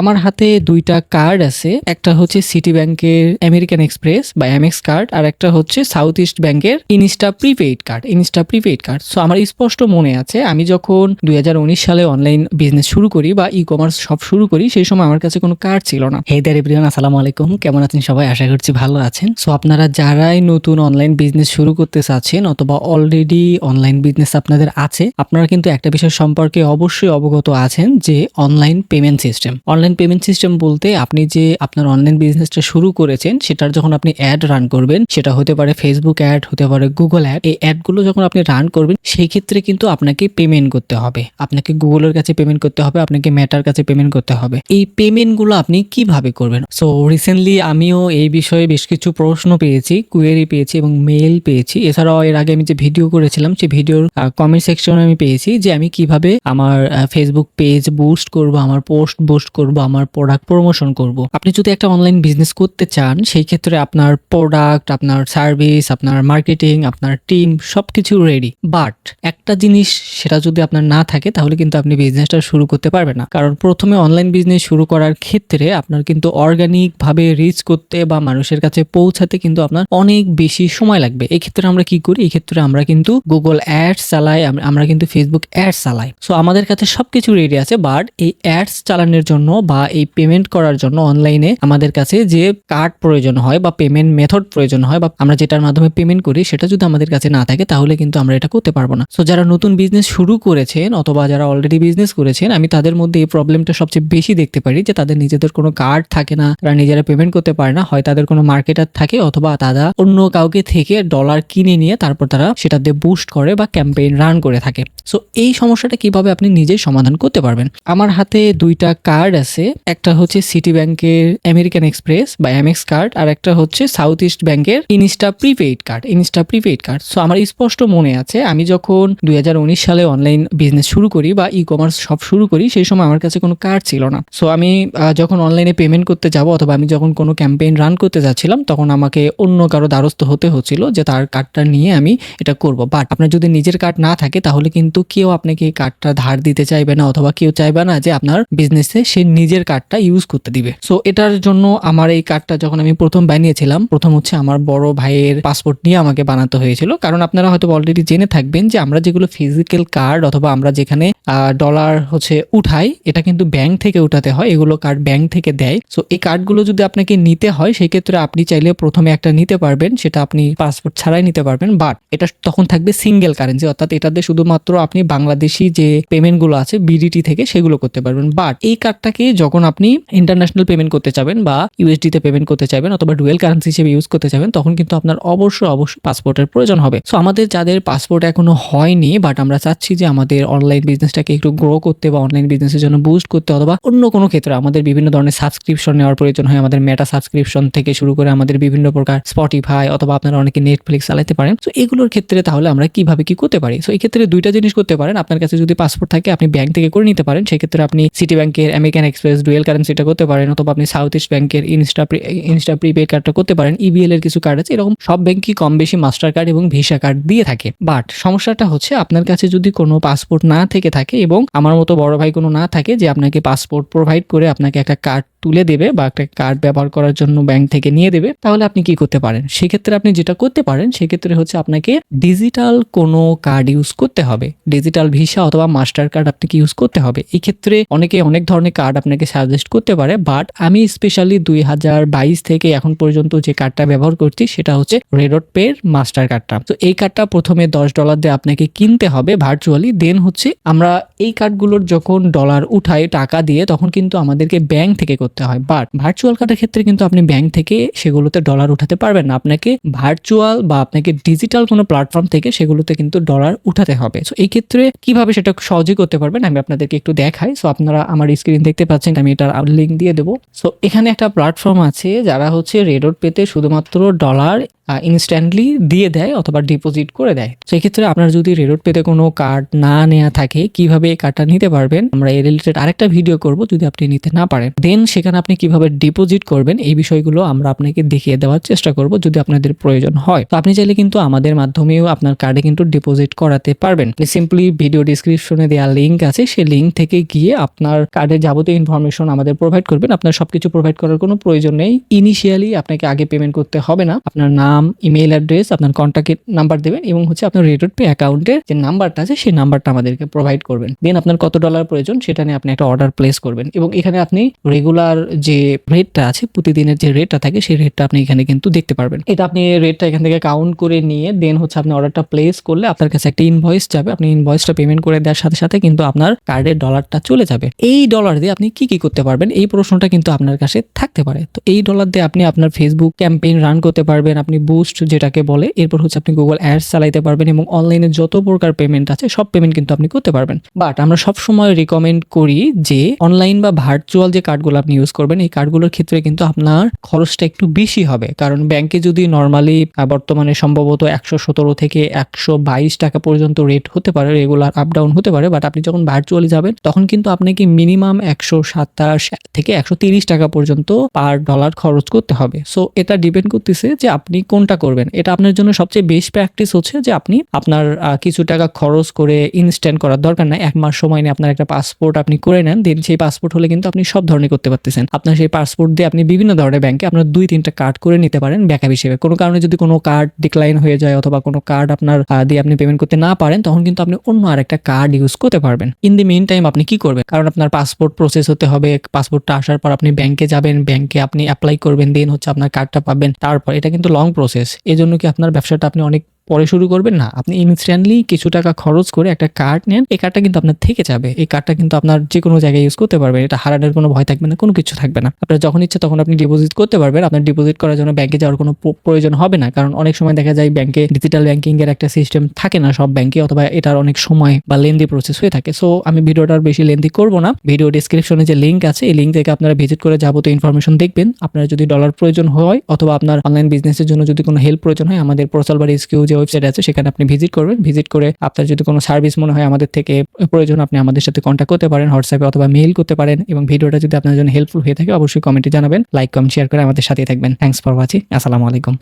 আমার হাতে দুইটা কার্ড আছে। একটা হচ্ছে সিটি ব্যাংকের আমেরিকান এক্সপ্রেস বা এমএক্স কার্ড আর একটা হচ্ছে সাউথ ইস্ট ব্যাংকের insta prepaid card insta prepaid card so আমার স্পষ্ট মনে আছে, আমি যখন দুই হাজার উনিশ সালে অনলাইন বিজনেস শুরু করি বা ই কমার্স সব শুরু করি, সেই সময় আমার কাছে কোনো কার্ড ছিল না। হে দ্যার এভরিওয়ান আসসালামু আলাইকুম। কেমন আছেন সবাই? আশা করছি ভালো আছেন। সো আপনারা যারাই নতুন অনলাইন বিজনেস শুরু করতে চাচ্ছেন অথবা অলরেডি অনলাইন বিজনেস আপনাদের আছে, আপনারা কিন্তু একটা বিষয় সম্পর্কে অবশ্যই অবগত আছেন যে online payment system online payment system বলতে আপনি যে আপনার অনলাইন বিজনেসটা শুরু করেছেন, সেটার যখন আপনি অ্যাড রান করবেন, সেটা হতে পারে ফেসবুক অ্যাড হতে পারে গুগল অ্যাড এই অ্যাডগুলো যখন আপনি রান করবেন, সেই ক্ষেত্রে কিন্তু আপনাকে পেমেন্ট করতে হবে। আপনাকে গুগলের কাছে পেমেন্ট করতে হবে, আপনাকে ম্যাটার কাছে পেমেন্ট করতে হবে। এই পেমেন্টগুলো আপনি কীভাবে করবেন? সো রিসেন্টলি আমিও এই বিষয়ে বেশ কিছু প্রশ্ন পেয়েছি কুয়েরি পেয়েছি এবং মেল পেয়েছি। এছাড়াও এর আগে আমি যে ভিডিও করেছিলাম সেই ভিডিওর কমেন্ট সেকশনে আমি পেয়েছি যে আমি কীভাবে আমার ফেসবুক পেজ বুস্ট করব, আমার পোস্ট বুস্ট করব। আমার প্রোডাক্ট প্রমোশন করব। আপনি যদি একটা অনলাইন বিজনেস করতে চান, সেই ক্ষেত্রে আপনার প্রোডাক্ট আপনার সার্ভিস আপনার মার্কেটিং আপনার টিম সবকিছু রেডি বাট একটা জিনিস সেটা যদি আপনার না থাকে, তাহলে কিন্তু আপনি বিজনেসটা শুরু করতে পারবেন না। কারণ প্রথমে অনলাইন বিজনেস শুরু করার ক্ষেত্রে আপনার কিন্তু অর্গানিক ভাবে রিচ করতে বা মানুষের কাছে পৌঁছাতে কিন্তু আপনার অনেক বেশি সময় লাগবে। এই ক্ষেত্রে আমরা কি করি? এই ক্ষেত্রে আমরা কিন্তু গুগল অ্যাডস চালাই, আমরা কিন্তু ফেসবুক অ্যাডস চালাই। সো আমাদের কাছে সবকিছু রেডি আছে বাট এই অ্যাডস চালানোর জন্য বা এই পেমেন্ট করার জন্য অনলাইনে আমাদের কাছে যে কার্ড প্রয়োজন হয় বা পেমেন্ট মেথড প্রয়োজন হয় বা আমরা যেটার মাধ্যমে পেমেন্ট করি, সেটা যদি আমাদের কাছে না থাকে, তাহলে কিন্তু আমরা এটা করতে পারব না। সো যারা নতুন বিজনেস শুরু করেছেন অথবা যারা অলরেডি বিজনেস করেছেন, আমি তাদের মধ্যে এই প্রবলেমটা সবচেয়ে বেশি দেখতে পারি যে তাদের নিজেদের কোনো কার্ড থাকে না, তারা নিজেরা পেমেন্ট করতে পারে না, হয় তাদের কোনো মার্কেটার থাকে অথবা তারা অন্য কাউকে থেকে ডলার কিনে নিয়ে তারপর তারা সেটা দিয়ে বুস্ট করে বা ক্যাম্পেইন রান করে থাকে। সো এই সমস্যাটা কীভাবে আপনি নিজেই সমাধান করতে পারবেন? আমার হাতে দুইটা কার্ড আছে। একটা হচ্ছে সিটি ব্যাংকের আমেরিকান এক্সপ্রেস বা এমএক্স কার্ড আর একটা হচ্ছে সাউথ ইস্ট ব্যাংকের insta prepaid card insta prepaid card so আমার স্পষ্ট মনে আছে, আমি যখন দু হাজার উনিশ সালে অনলাইন বিজনেস শুরু করি বা ই কমার্স সব শুরু করি, সেই সময় আমার কাছে কোনো কার্ড ছিল না। সো আমি যখন অনলাইনে পেমেন্ট করতে যাব অথবা আমি যখন কোনো ক্যাম্পেইন রান করতে যাচ্ছিলাম, তখন আমাকে অন্য কারও দ্বারস্থ হতে হচ্ছিল যে তার কার্ডটা নিয়ে আমি এটা করব। বাট আপনার যদি নিজের কার্ড না থাকে, তাহলে কিন্তু কেউ আপনাকে কার্ডটা ধার দিতে চাইবে না অথবা কেউ চাইবে না যে আপনার বিজনেসে সে নিজের কার্ডটা ইউজ করতে দিবে। সো এটার জন্য আমার এই কার্ডটা যখন আমি প্রথম বানিয়েছিলাম, প্রথম হচ্ছে আমার বড় ভাইয়ের পাসপোর্ট নিয়ে আমাকে বানাতে হয়েছিল। কারণ আপনারা হয়তো অলরেডি জেনে থাকবেন যে আমরা যেগুলো ফিজিক্যাল কার্ড অথবা আমরা যেখানে ডলার হচ্ছে উঠাই, এটা কিন্তু ব্যাংক থেকে উঠাতে হয়, এগুলো কার্ড ব্যাংক থেকে দেয়। সো এই কার্ডগুলো যদি আপনাকে নিতে হয় সেই ক্ষেত্রে আপনি চাইলে প্রথমে একটা নিতে পারবেন, সেটা আপনি পাসপোর্ট ছাড়াই নিতে পারবেন। বাট এটা তখন থাকবে সিঙ্গেল কারেন্সি অর্থাৎ এটাতে শুধুমাত্র আপনি বাংলাদেশি যে পেমেন্টগুলো আছে বিডিটি থেকে সেগুলো করতে পারবেন। বাট এই কার্ডটাকে যখন আপনি ইন্টারন্যাশনাল পেমেন্ট করতে চাবেন বা ইউএসডি তে পেমেন্ট করতে চাইবেন অথবা ডুয়েল কারেন্সি হিসেবে ইউজ করতে চাইবেন, তখন কিন্তু আপনার অবশ্যই অবশ্যই পাসপোর্টের প্রয়োজন হবে। সো আমাদের যাদের পাসপোর্ট এখনও হয়নি বাট আমরা চাচ্ছি যে আমাদের অনলাইন বিজনেসটাকে একটু গ্রো করতে বা অনলাইন বিজনেসের জন্য বুস্ট করতে অথবা অন্য কোনো ক্ষেত্রে আমাদের বিভিন্ন ধরনের সাবস্ক্রিপশন নেওয়ার প্রয়োজন হয়। আমাদের মেটা সাবস্ক্রিপশন থেকে শুরু করে আমাদের বিভিন্ন প্রকার স্পটিফাই অথবা আপনারা অনেকে নেটফ্লিক্স চালাতে পারেন। তো এগুলোর ক্ষেত্রে তাহলে আমরা কীভাবে কি করতে পারি? সো এই ক্ষেত্রে দুইটা জিনিস করতে পারেন। আপনার কাছে যদি পাসপোর্ট থাকে, আপনি ব্যাংক থেকে করে নিতে পারেন। সেক্ষেত্রে আপনি সিটি ব্যাংকের আমেরিকান এক্সপ্রেস ডুয়েল কারেন্সিটা করতে পারেন অথবা আপনি সাউথ ইস্ট ব্যাংকের ইনস্টা ইনস্টা প্রিপেড কার্ডটা করতে পারেন ইবিএল এর কিছু কার্ড আছে, এরকম সব ব্যাংকই কম বেশি মাস্টার কার্ড এবং ভিসা কার্ড দিয়ে থাকে। বাট সমস্যাটা হচ্ছে আপনার কাছে যদি কোনো পাসপোর্ট না থেকে থাকে এবং আমার মতো বড় ভাই কোনো না থাকে যে আপনাকে পাসপোর্ট প্রোভাইড করে আপনাকে একটা কার্ড তুলে দেবে বা একটা কার্ড ব্যবহার করার জন্য ব্যাংক থেকে নিয়ে দেবে, তাহলে আপনি কি করতে পারেন? সেক্ষেত্রে আপনি যেটা করতে পারেন, সেক্ষেত্রে হচ্ছে আপনাকে ডিজিটাল কোনো কার্ড ইউজ করতে হবে। ডিজিটাল ভিসা অথবা মাস্টার কার্ড আপনাকে ইউজ করতে হবে? এই ক্ষেত্রে অনেকে অনেক ধরনের কার্ড আপনাকে সাজেস্ট করতে পারে বাট আমি স্পেশালি দুই হাজার বাইশ থেকে এখন পর্যন্ত যে কার্ডটা ব্যবহার করছি, সেটা হচ্ছে রেডট পের মাস্টার কার্ডটা তো এই কার্ডটা প্রথমে দশ ডলার দিয়ে আপনাকে কিনতে হবে ভার্চুয়ালি দেন হচ্ছে আমরা এই কার্ডগুলোর যখন ডলার উঠাই টাকা দিয়ে, তখন কিন্তু আমাদেরকে ব্যাংক থেকে করতে হয়। বাট ভার্চুয়াল কার্ডের ক্ষেত্রে কিন্তু আপনি ব্যাংক থেকে সেগুলোতে ডলার উঠাতে পারবেন না। আপনাকে ভার্চুয়াল বা আপনাকে ডিজিটাল কোনো প্ল্যাটফর্ম থেকে সেগুলোতে কিন্তু ডলার উঠাতে হবে। সো এই ক্ষেত্রে কীভাবে সেটা সহজেই করতে পারবেন আমি আপনাদেরকে একটু দেখাই। সো আপনারা আমার স্ক্রিন দেখতে পাচ্ছেন, আমি এটার লিঙ্ক দিয়ে দেবো। সো এখানে একটা প্ল্যাটফর্ম আছে যারা হচ্ছে রেডোট পেতে শুধুমাত্র ডলার ইনস্ট্যান্টলি দিয়ে দেয় অথবা ডিপোজিট করে দেয়। সেক্ষেত্রে আপনার যদি রেডোট পেতে কোনো কার্ড না নেওয়া থাকে, কীভাবে এই কার্ডটা নিতে পারবেন? আমরা এই রিলেটেড আরেকটা ভিডিও করব যদি আপনি নিতে না পারেন। দেন সেখানে আপনি কীভাবে ডিপোজিট করবেন, এই বিষয়গুলো আমরা আপনাকে দেখিয়ে দেওয়ার চেষ্টা করব যদি আপনাদের প্রয়োজন হয়। তো আপনি চাইলে কিন্তু আমাদের মাধ্যমেও আপনার কার্ডে কিন্তু ডিপোজিট করাতে পারবেন। সিম্পলি ভিডিও ডিসক্রিপশনে দেওয়া লিঙ্ক আছে, সেই লিঙ্ক থেকে গিয়ে আপনার কার্ডের যাবতীয় ইনফরমেশন আমাদের প্রোভাইড করবেন। আপনার সবকিছু প্রোভাইড করার কোনো প্রয়োজন নেই। ইনিশিয়ালি আপনাকে আগে পেমেন্ট করতে হবে না। আপনার নাম ইমেল অ্যাড্রেস আপনার কন্ট্যাক্ট নাম্বার দেবেন এবং হচ্ছে আপনার রেডট পে অ্যাকাউন্টের যে নাম্বারটা আছে, সেই নাম্বারটা আমাদেরকে প্রোভাইড করবেন। দেন আপনার কত ডলার প্রয়োজন, সেটা নিয়ে আপনি একটা অর্ডার প্লেস করবেন এবং এখানে আপনি রেগুলার যে রেটটা আছে, প্রতিদিনের যে রেটটা থাকে, সেই রেটটা আপনি এখানে কিন্তু দেখতে পারবেন। এটা আপনি রেটটা এখান থেকে কাউন্ট করে নিয়ে দেন হচ্ছে আপনি অর্ডারটা প্লেস করলে আপনার কাছে একটা ইনভয়েস যাবে। আপনি ইনভয়েসটা পেমেন্ট করে দেওয়ার সাথে সাথে কিন্তু আপনার কার্ডের ডলারটা চলে যাবে। এই ডলার দিয়ে আপনি কি কি করতে পারবেন, এই প্রশ্নটা কিন্তু আপনার কাছে থাকতে পারে। তো এই ডলার দিয়ে আপনি আপনার ফেসবুক ক্যাম্পেইন রান করতে পারবেন, আপনি বুস্ট যেটাকে বলে, এরপর হচ্ছে আপনি গুগল অ্যাডস চালাইতে পারবেন এবং অনলাইনে যত প্রকার পেমেন্ট আছে, সব পেমেন্ট কিন্তু আপনি করতে পারবেন। বাট আমরা সব সময় রিকমেন্ড করি যে অনলাইন বা ভার্চুয়াল যে কার্ডগুলো আপনি ইউজ করবেন, এই কার্ডগুলোর ক্ষেত্রে কিন্তু আপনার খরচটা একটু বেশি হবে। কারণ ব্যাংকে যদি নর্মালি বর্তমানে সম্ভবত একশো সতেরো থেকে একশো বাইশ টাকা পর্যন্ত রেট হতে পারে রেগুলার আপ ডাউন হতে পারে বাট আপনি যখন ভার্চুয়ালি যাবেন, তখন কিন্তু আপনাকে মিনিমাম একশো সাতাশ থেকে একশো তিরিশ টাকা পর্যন্ত পার ডলার খরচ করতে হবে। সো এটা ডিপেন্ড করতেছে যে আপনি কোনটা করবেন? এটা আপনার জন্য সবচেয়ে বেস্ট প্র্যাকটিস হচ্ছে যে আপনি আপনার কিছু টাকা খরচ করে ইনস্ট্যান্ট করার দরকার নাই। এক মাস সময় নিয়ে আপনার একটা পাসপোর্ট আপনি করে নেন দেন সেই পাসপোর্ট হলে কিন্তু আপনি সব ধরনের করতে পারতেছেন। আপনার সেই পাসপোর্ট দিয়ে আপনি বিভিন্ন ধরনের ব্যাংকে আপনার দুই, তিনটা কার্ড করে নিতে পারেন ব্যাকআপ হিসেবে। কোনো কারণে যদি কোনো কার্ড ডিক্লাইন হয়ে যায় অথবা কোনো কার্ড আপনার দিয়ে আপনি পেমেন্ট করতে না পারেন, তখন কিন্তু আপনি অন্য আরেকটা কার্ড ইউজ করতে পারবেন। ইন দি মেন টাইম আপনি কি করবেন? কারণ আপনার পাসপোর্ট প্রসেস হতে হবে পাসপোর্টটা আসার পর আপনি ব্যাংকে যাবেন ব্যাংকে আপনি অ্যাপ্লাই করবেন দেন হচ্ছে আপনার কার্ডটা পাবেন। তারপর এটা কিন্তু লং প্রসেস এজন্য জন্য কি আপনার ব্যবসাটা আপনি অনেক পরে শুরু করবেন? না, আপনি ইনস্ট্যান্টলি কিছু টাকা খরচ করে একটা কার্ড নেন। এই কার্ডটা কিন্তু আপনার থেকে যাবে। এই কার্ডটা কিন্তু আপনার যে কোনো জায়গায় ইউজ করতে পারবেন। এটা হারানোর কোনো ভয় থাকবে না, কোনো কিছু থাকবে না। আপনার যখন ইচ্ছে তখন আপনি ডিপোজিট করতে পারবেন। আপনার ডিপোজিট করার জন্য ব্যাংকে যাওয়ার কোনো প্রয়োজন হবে না। কারণ অনেক সময় দেখা যায় ব্যাংকে ডিজিটাল ব্যাংকিং এর একটা সিস্টেম থাকে না সব ব্যাংকে অথবা এটার অনেক সময় বা লেন্দি প্রসেস হয়ে থাকে। সো আমি ভিডিওটার বেশি লেন্দি করব না। ভিডিও ডিসক্রিপশনে যে লিঙ্ক আছে, এই লিঙ্ক থেকে আপনারা ভিজিট করে যাবতীয় ইনফরমেশন দেখবেন। আপনার যদি ডলার প্রয়োজন হয়, অথবা আপনার অনলাইন বিজনেসের জন্য যদি কোনো হেল্প প্রয়োজন হয়, আমাদের প্রসাল বা যে ওয়েবসাইট আছে, সেখানে আপনি ভিজিট করবেন। ভিজিট করে আপনার যদি কোনো সার্ভিস মনে হয় আমাদের থেকে প্রয়োজন, আপনি আমাদের সাথে কন্ট্যাক্ট করতে পারেন হোয়াটসঅ্যাপে অথবা মেইল করতে পারেন এবং ভিডিওটা যদি আপনার জন্য হেল্পফুল হয়ে থাকে, অবশ্যই কমেন্টে জানাবেন লাইক কমেন্ট শেয়ার করে আমাদের সাথে থাকবেন। থ্যাংকস ফর ওয়াচিং আসসালামু আলাইকুম।